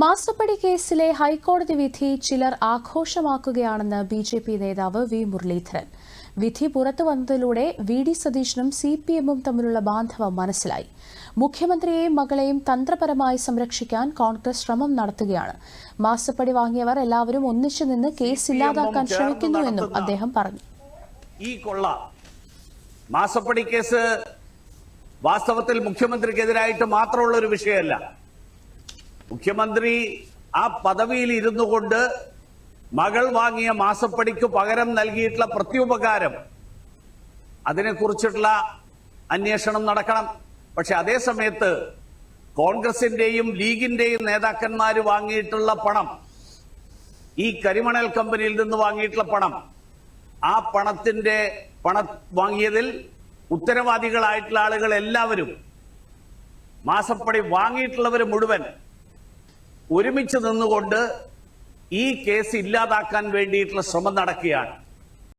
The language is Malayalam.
മാസപ്പടി കേസിലെ ഹൈക്കോടതി വിധി ചിലർ ആഘോഷമാക്കുകയാണെന്ന് ബി ജെ പി നേതാവ് വി മുരളീധരൻ. വിധി പുറത്തു വന്നതിലൂടെ വി ഡി സതീശനും സി പി എമ്മും തമ്മിലുള്ള ബാന്ധവം മനസ്സിലായി. മുഖ്യമന്ത്രിയെയും മകളെയും തന്ത്രപരമായി സംരക്ഷിക്കാൻ കോൺഗ്രസ് ശ്രമം നടത്തുകയാണ്. മാസപ്പടി വാങ്ങിയവർ എല്ലാവരും ഒന്നിച്ചു നിന്ന് കേസ് ഇല്ലാതാക്കാൻ ശ്രമിക്കുന്നു ശ്രമിക്കുന്നുവെന്നും അദ്ദേഹം പറഞ്ഞു. ഈ കൊള്ള മാസപ്പടി കേസ് വാസ്തവത്തിൽ മുഖ്യമന്ത്രിക്കെതിരായിട്ട് മാത്രമുള്ള ഒരു വിഷയമല്ല. മുഖ്യമന്ത്രി ആ പദവിയിൽ ഇരുന്നു കൊണ്ട് മകൾ വാങ്ങിയ മാസപ്പടിക്ക് പകരം നൽകിയിട്ടുള്ള പ്രത്യുപകാരം അതിനെക്കുറിച്ചിട്ടുള്ള അന്വേഷണം നടക്കണം. പക്ഷെ അതേ സമയത്ത് കോൺഗ്രസിന്റെയും ലീഗിന്റെയും നേതാക്കന്മാർ വാങ്ങിയിട്ടുള്ള പണം ഈ കരിമണൽ കമ്പനിയിൽ നിന്ന് വാങ്ങിയിട്ടുള്ള പണം ആ പണത്തിന്റെ പണ വാങ്ങിയതിൽ ഉത്തരവാദികളായിട്ടുള്ള ആളുകൾ എല്ലാവരും മാസപ്പടി വാങ്ങിയിട്ടുള്ളവർ മുഴുവൻ ഒരുമിച്ച് നിന്നുകൊണ്ട് ഈ കേസ് ഇല്ലാതാക്കാൻ വേണ്ടിയിട്ടുള്ള ശ്രമം നടക്കുകയാണ്.